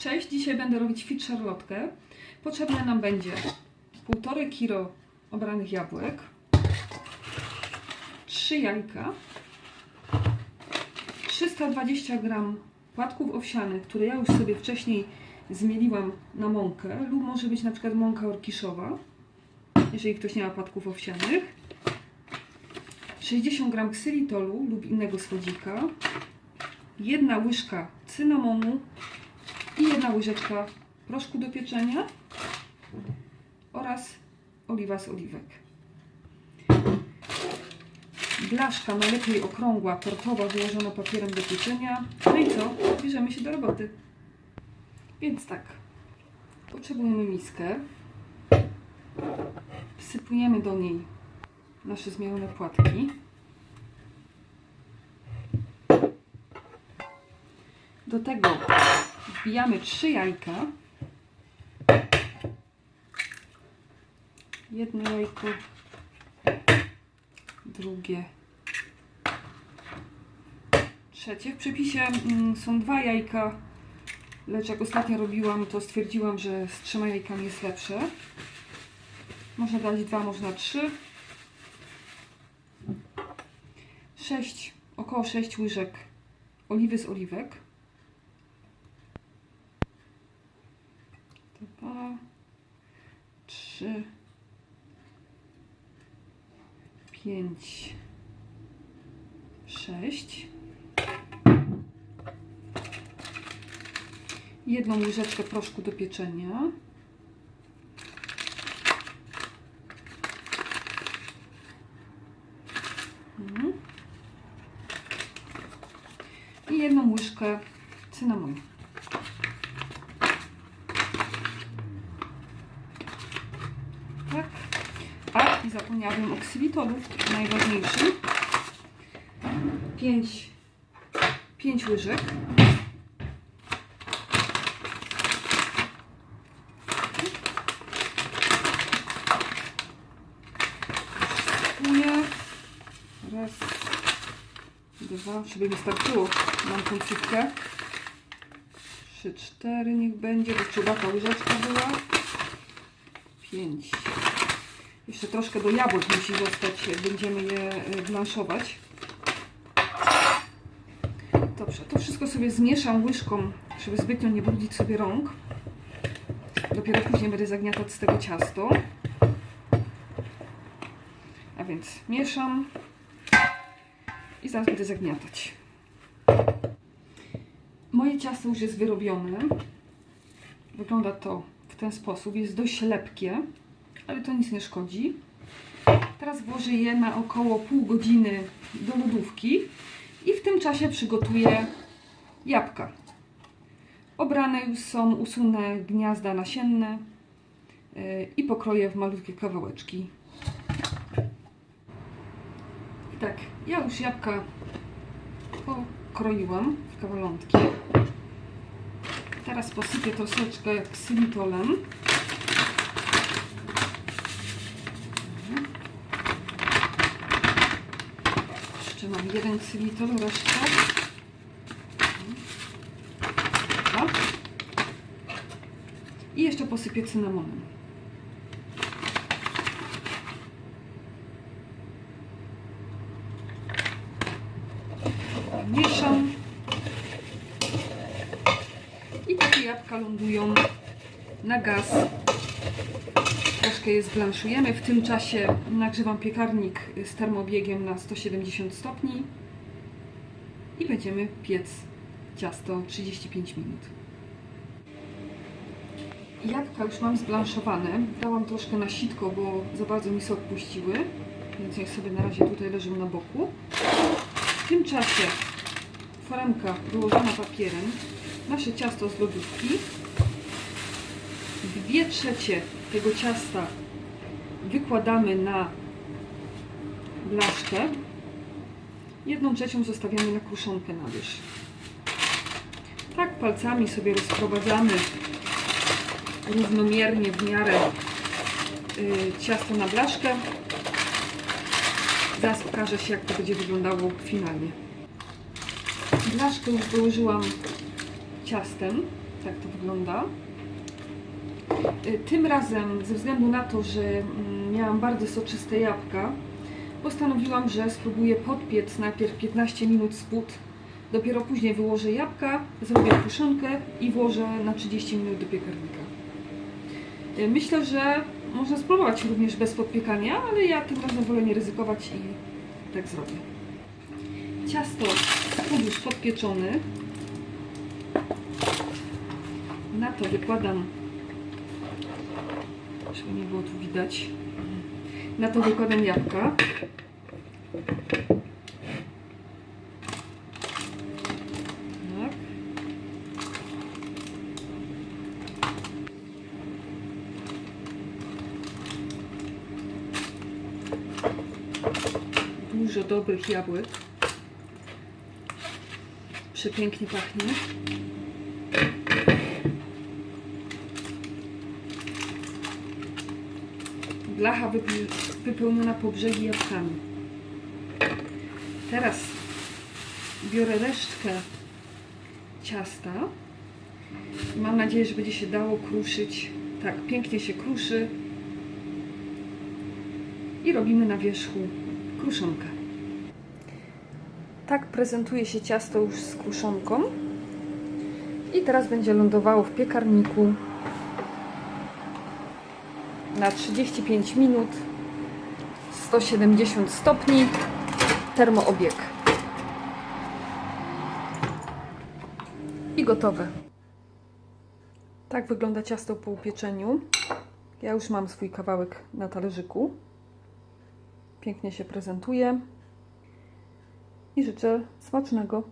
Cześć, dzisiaj będę robić fit szarlotkę. Potrzebne nam będzie 1,5 kg obranych jabłek, 3 jajka, 320 g płatków owsianych, które ja już sobie wcześniej zmieliłam na mąkę, lub może być na przykład mąka orkiszowa, jeżeli ktoś nie ma płatków owsianych, 60 g ksylitolu lub innego słodzika, jedna łyżka cynamonu i jedna łyżeczka proszku do pieczenia oraz oliwa z oliwek. Blaszka najlepiej okrągła, tortowa, wyłożona papierem do pieczenia. No i co? Bierzemy się do roboty. Więc tak, potrzebujemy miskę. Wsypujemy do niej nasze zmielone płatki. Do tego wbijamy trzy jajka. Jedno jajko, drugie, trzecie. W przepisie mm, są dwa jajka, lecz jak ostatnio robiłam, to stwierdziłam, że z trzema jajkami jest lepsze. Można dać dwa, można trzy. Sześć, około 6 łyżek oliwy z oliwek. Dwa, trzy, pięć, sześć. Jedną łyżeczkę proszku do pieczenia. Mhm. I jedną łyżkę cynamonu. Tak. A, i zapomniałabym o ksylitolu, najważniejszym. 5 5 łyżek. Raz, dwa, żeby mi starczyło. Mam końcówkę. Trzy, cztery niech będzie, bo trzeba ta łyżeczka była. Pięć. Jeszcze troszkę do jabłek musi zostać, jak będziemy je e, blanszować. Dobrze, to wszystko sobie zmieszam łyżką, żeby zbytnio nie brudzić sobie rąk. Dopiero później będę zagniatać z tego ciasto. A więc mieszam i zaraz będę zagniatać. Moje ciasto już jest wyrobione. Wygląda to w ten sposób. Jest dość lepkie, ale to nic nie szkodzi. Teraz włożę je na około pół godziny do lodówki i w tym czasie przygotuję jabłka. Obrane już są, usunę gniazda nasienne yy, i pokroję w malutkie kawałeczki. I tak, ja już jabłka pokroiłam w kawalątki. Teraz posypię troszeczkę ksylitolem. Jeszcze mam jeden ksylitol, resztę. Dobra. I jeszcze posypię cynamonem. Mieszam. I takie jabłka lądują na gaz. Troszkę je zblanszujemy. W tym czasie nagrzewam piekarnik z termobiegiem na 170 stopni i będziemy piec ciasto 35 minut. Jabłka już mam zblanszowane. Dałam troszkę na sitko, bo za bardzo mi sok puściły, więc niech sobie na razie tutaj leżą na boku. W tym czasie foremka wyłożona papierem, nasze ciasto z lodówki, dwie trzecie tego ciasta wykładamy na blaszkę, jedną trzecią zostawiamy na kruszonkę na wierzch. Tak palcami sobie rozprowadzamy równomiernie w miarę y, ciasto na blaszkę. Zaraz pokaże się jak to będzie wyglądało finalnie. Blaszkę już wyłożyłam ciastem. Tak to wygląda. Y, Tym razem, ze względu na to, że mm, miałam bardzo soczyste jabłka, postanowiłam, że spróbuję podpiec najpierw 15 minut spód, dopiero później wyłożę jabłka, zrobię kruszonkę i włożę na 30 minut do piekarnika. Y, Myślę, że można spróbować również bez podpiekania, ale ja tym razem wolę nie ryzykować i tak zrobię. Ciasto spód już podpieczony. Na to wykładam, żeby nie było tu widać, na to wykładam jabłka. Tak. Dużo dobrych jabłek. Przepięknie pachnie. Blacha wypełniona po brzegi jabłkami. Teraz biorę resztkę ciasta. Mam nadzieję, że będzie się dało kruszyć. Tak, pięknie się kruszy. I robimy na wierzchu kruszonkę. Tak prezentuje się ciasto już z kruszonką. I teraz będzie lądowało w piekarniku na 35 minut 170 stopni termoobieg. I gotowe. Tak wygląda ciasto po upieczeniu. Ja już mam swój kawałek na talerzyku. Pięknie się prezentuje. I życzę smacznego